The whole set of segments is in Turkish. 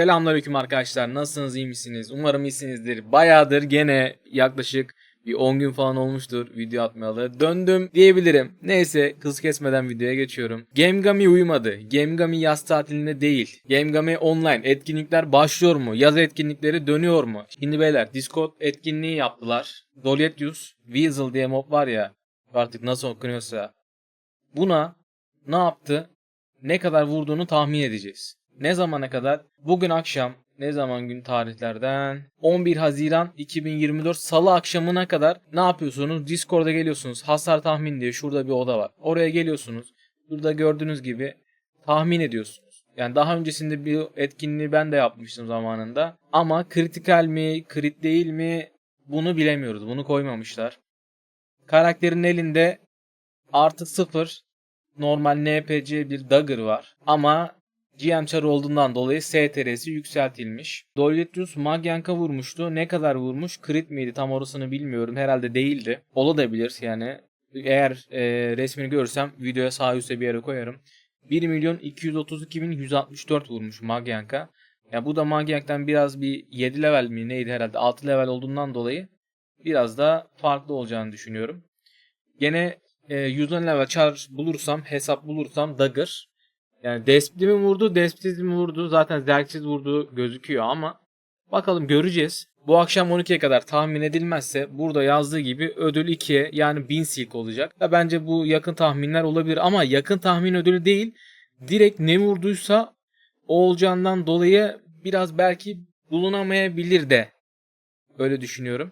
Selamünaleyküm arkadaşlar. Nasılsınız? iyi misiniz? Umarım iyisinizdir. Bayağıdır gene yaklaşık bir 10 gün falan olmuştur video atmayalı. Döndüm diyebilirim. Neyse kız kesmeden videoya geçiyorum. Gamegami uyumadı. Gamegami yaz tatilinde değil. Gamegami online. Etkinlikler başlıyor mu? Yaz etkinlikleri dönüyor mu? Şimdi beyler Discord etkinliği yaptılar. Dolietius Weasel diye mob var ya. Artık nasıl okunuyorsa. Buna ne yaptı? Ne kadar vurduğunu tahmin edeceğiz. Ne zamana kadar? Bugün akşam ne zaman gün tarihlerden 11 Haziran 2024 Salı akşamına kadar ne yapıyorsunuz? Discord'a geliyorsunuz. Hasar tahmin diye şurada bir oda var. Oraya geliyorsunuz. Burada gördüğünüz gibi tahmin ediyorsunuz. Yani daha öncesinde bir etkinliği ben de yapmıştım zamanında. Ama kritikal mi, krit değil mi bunu bilemiyoruz. Bunu koymamışlar. Karakterin elinde artı 0 normal NPC bir dagger var. Ama GM çarı olduğundan dolayı STR'si yükseltilmiş. Dolitus Magyank'a vurmuştu. Ne kadar vurmuş? Crit miydi? Tam orasını bilmiyorum. Herhalde değildi. Olabilir yani. Eğer e, resmini görürsem videoya sağ üstte bir yere koyarım. 1 milyon 232 bin 164 vurmuş Magyank'a. Ya bu da Magyank'tan biraz bir 7 level mi neydi herhalde 6 level olduğundan dolayı biraz da farklı olacağını düşünüyorum. Gene e, 110 level char bulursam hesap bulursam Dagger yani Despli mi vurdu, Despiz mi vurdu? Zaten Zerksiz vurduğu gözüküyor ama bakalım göreceğiz. Bu akşam 12'ye kadar tahmin edilmezse burada yazdığı gibi ödül 2'ye yani 1000 silk olacak. Ya bence bu yakın tahminler olabilir ama yakın tahmin ödülü değil. Direkt ne vurduysa o olacağından dolayı biraz belki bulunamayabilir de. Öyle düşünüyorum.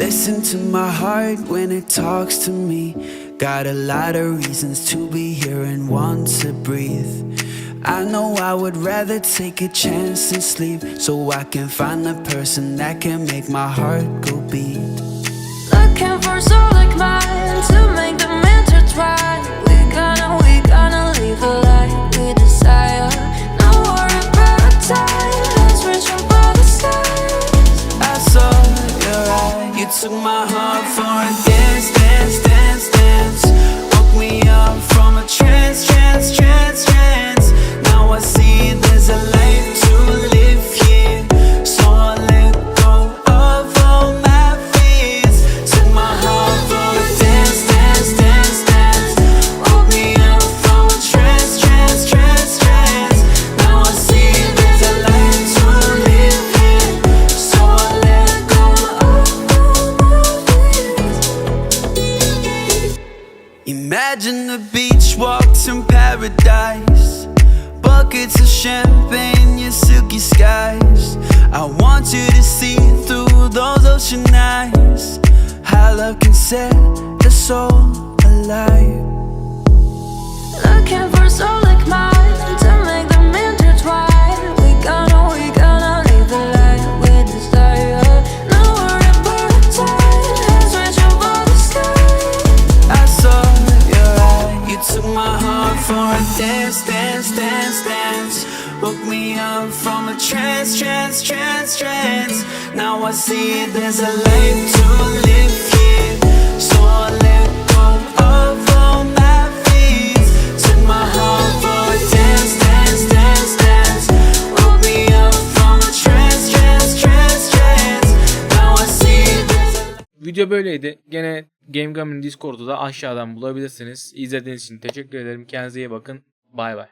Listen to my heart when it talks to me. Got a lot of reasons to be here and want to breathe. I know I would rather take a chance and sleep so I can find the person that can make my heart go beat. Looking for soul like mine to make them intertwine. We gonna, we gonna leave a light we desire. No worry about time, let's reach for the stars. I saw your eye, you took my heart for a dance, beach walks in paradise. Buckets of champagne, your silky skies. I want you to see through those ocean eyes. How love can set the soul alive. Dance, dance, dance, dance. Woke me up from a trance, trance, trance, trance. Now I see there's a life to live here. So I let go of all my fears. Took my heart for a dance, Video böyleydi. Gene GameGam'ın Discord'u da aşağıdan bulabilirsiniz. İzlediğiniz için teşekkür ederim. Kendinize iyi bakın. Bay bay.